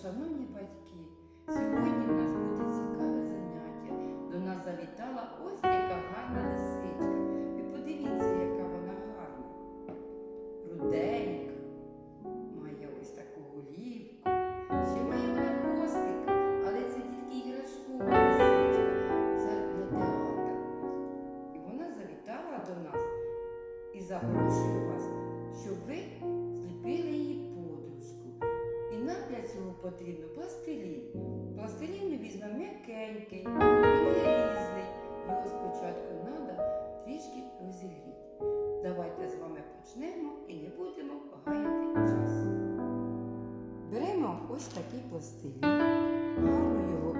шановні батьки, сьогодні в нас буде цікаве заняття. До нас завітала ось яка гарна лисичка. Ви подивіться, яка вона гарна. Руденька, має ось таку голівку. Ще має вона хвостик, але це тільки іграшкова лисичка. Це для театру. І вона завітала до нас і запрошує м'якенький, він різний. Його спочатку треба трішки розігріти. Давайте з вами почнемо і не будемо гаяти час. Беремо ось такий пластилін, гарно його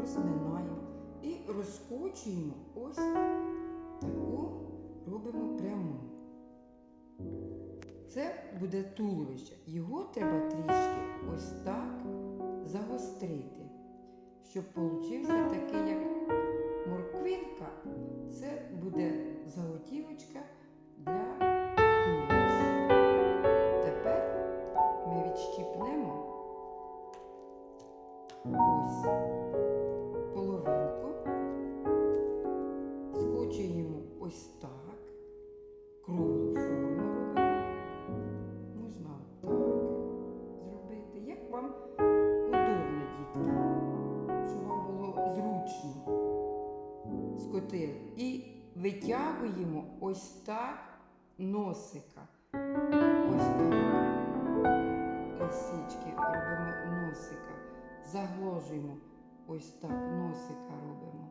розминаємо і розкочуємо ось таку робимо пряму. Це буде туловище. Його треба трішки ось так щоб получився такий, як морквинка. Це буде заготівочка для туловища. Тепер ми відщіпнемо витягуємо ось так носика. Ось так. Лисички робимо носика. Загложуємо ось так, носика робимо.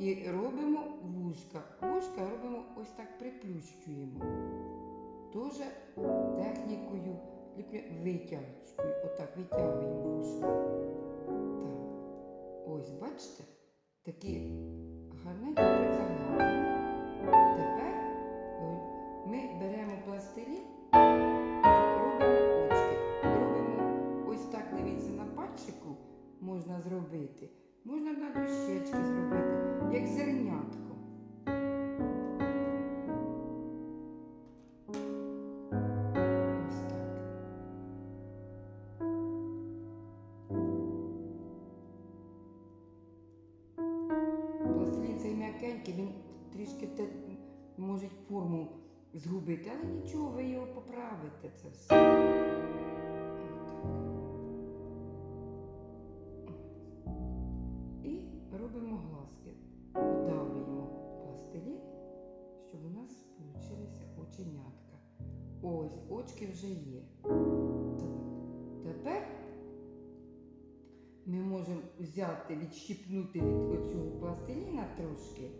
І робимо вушка. Вушка робимо ось так приплющуємо. Дуже технікою витягочкою. Отак витягуємо вушка. Так. Ось, бачите? Такі гарненько призагладимо. Цей він трішки те, може форму згубити, але нічого, ви його поправите це все. І робимо глазки. Вдавлюємо пластилін, щоб у нас получилися оченятка. Ось, очки вже є. Тепер ми можемо взяти, відщипнути від оцього пластиліна трошки.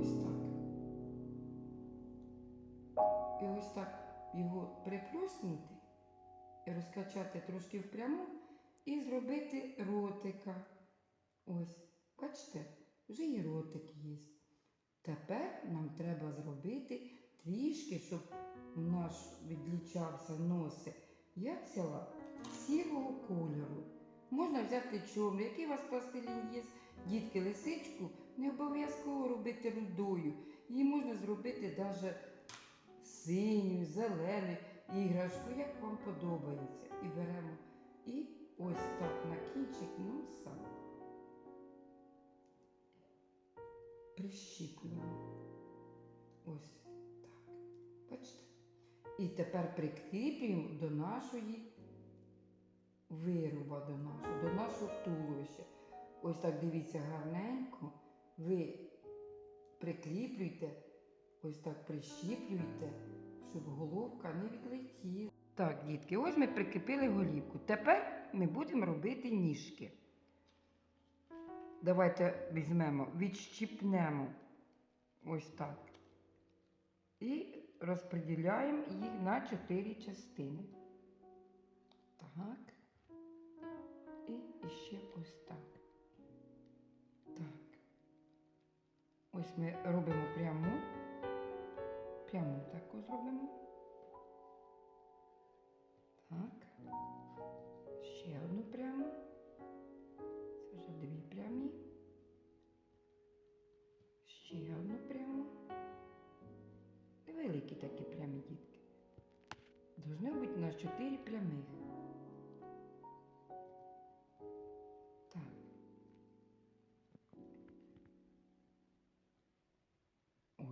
Ось так. І ось так його приплюснути, розкачати трошки впряму і зробити ротика. Ось, бачите, вже і ротик є. Тепер нам треба зробити трішки, щоб наш відлічався носик. Я взяла сірого кольору. Можна взяти чорний, який у вас пластилін є, дітки, лисичку, не обов'язково робити рудою. Її можна зробити навіть синю, зелену іграшку, як вам подобається. І беремо і ось так на кінчик носа прищіплюємо. Ось так. Бачите? І тепер прикріплюємо до нашої вируба, до нашого, до нашого туловища. Ось так дивіться гарненько. Ви прикріплюйте, ось так прищіплюйте, щоб головка не відлетіла. Так, дітки, ось ми прикріпили голівку. Тепер ми будемо робити ніжки. Давайте візьмемо, відщіпнемо ось так. І розподіляємо їх на чотири частини. Так. І ще ось Ось ми робимо пряму. Пряму таку зробимо. Так. Ще одну пряму. Це вже дві прямі. Ще одну пряму. Великі такі прямі дітки. Должно бути у нас чотири прямих.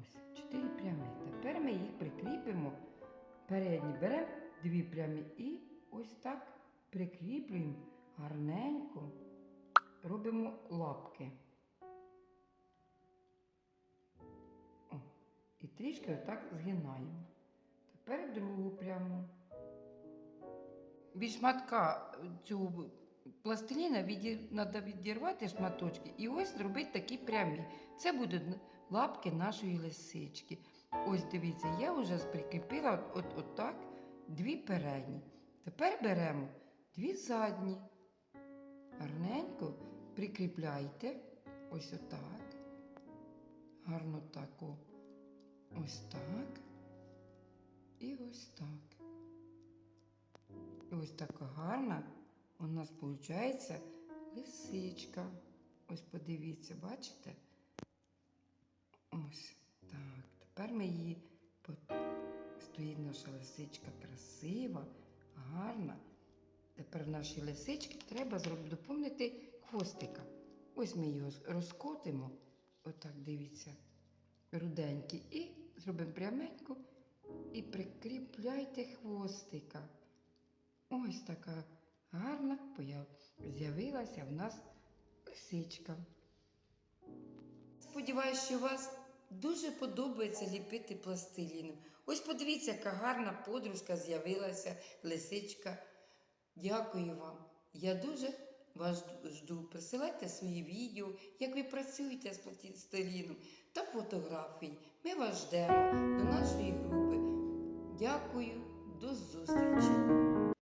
Ось, чотири прямі. Тепер ми їх прикріпимо. Передні беремо дві прямі і ось так прикріплюємо гарненько, робимо лапки. О, і трішки отак згинаємо. Тепер другу пряму. Від шматка цього пластиліна треба відірвати шматочки і ось зробити такі прямі. Це будуть лапки нашої лисички. Ось дивіться, я вже прикріпила от, от, дві передні. Тепер беремо дві задні. Гарненько прикріпляйте ось отак. Гарно так. Ось так. І ось так. І ось така гарна у нас виходить лисичка. Ось подивіться, бачите? Наша лисичка красива, гарна. Тепер нашій лисичці треба доповнити хвостика. Ось ми його розкотимо, отак дивіться, руденький, і зробимо пряменько і прикріпляйте хвостика. Ось така гарна з'явилася в нас лисичка. Сподіваюсь, що вас дуже подобається ліпити пластиліном. Ось подивіться, яка гарна подружка з'явилася, лисичка. Дякую вам. Я дуже вас жду. Присилайте свої відео, як ви працюєте з пластиліном та фотографії. Ми вас ждемо до нашої групи. Дякую, до зустрічі!